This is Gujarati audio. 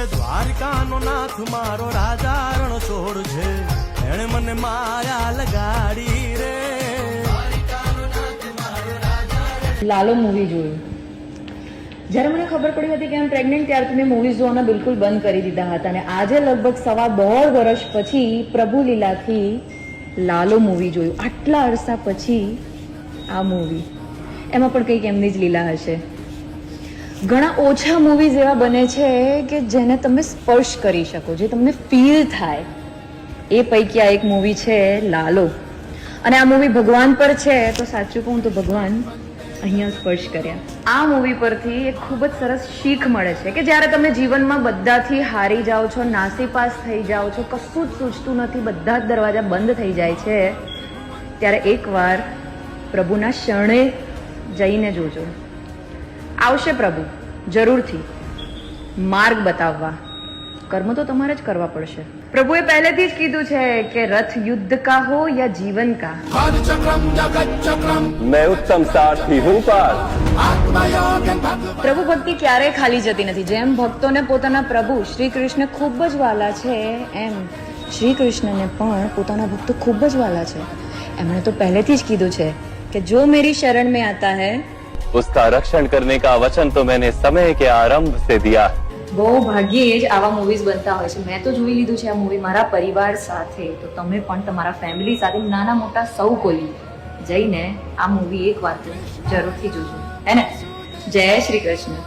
નાથ, મારો રાજા છોડ છે. એણે મને માયા લગાડી રે. લાલો મૂવી જોયું. જ્યારે મને ખબર પડી હતી કે એમ પ્રેગ્નન્ટ ત્યારથી મેં મૂવીઝ જોવાના બિલકુલ બંધ કરી દીધા હતા. અને આજે લગભગ સવા દોઢ વર્ષ પછી પ્રભુ લીલાથી લાલો મૂવી જોયું. આટલા અરસા પછી આ મૂવી એમાં પણ કંઈક એમની જ લીલા હશે. ઘણા ઓછા મૂવીઝ એવા બને છે કે જેને તમે સ્પર્શ કરી શકો, જે તમને ફીલ થાય. એ પૈકી આ એક મૂવી છે લાલો. અને આ મૂવી ભગવાન પર છે, તો સાચું કહું તો ભગવાન અહીંયા સ્પર્શ કર્યા. આ મૂવી પરથી એક ખૂબ જ સરસ શીખ મળે છે કે જ્યારે તમે જીવનમાં બધાથી હારી જાઓ છો, નાસીપાસ થઈ જાઓ છો, કશું જ સૂચતું નથી, બધા જ દરવાજા બંધ થઈ જાય છે, ત્યારે એકવાર પ્રભુના શરણે જઈને જોજો. આવશે પ્રભુ. જરૂરથી. માર્ગ બતાવવા. કર્મ તો તમારે જ કરવા પડશે. પ્રભુએ પહેલેથી જ કીધું છે કે રથ યુદ્ધ કા હો યા જીવન કા? મેં ઉત્તમ સારથી હું પાર. પ્રભુ ભક્તિ ક્યારેય ખાલી જતી નથી. જેમ ભક્તોને પોતાના પ્રભુ શ્રી કૃષ્ણ ખૂબ જ વાલા છે એમ શ્રી કૃષ્ણને પણ પોતાના ભક્તો ખૂબ જ વાલા છે. એમણે તો પહેલેથી જ કીધું છે કે જો મેરી શરણ મેં આતા હૈ उसका रक्षण करने का वचन तो मैंने समय के आरंभ से दिया है બહુ ભાગ્યે જ આવા મૂવીઝ બનતા હોય છે મેં તો જોઈ લીધું છે આ મૂવી મારા પરિવાર સાથે તો તમે પણ તમારા ફેમિલી સાથે નાના મોટા સૌ કોઈ જઈને આ મૂવી એક વાર તો જરૂરથી જોજો હે ને જય શ્રી કૃષ્ણ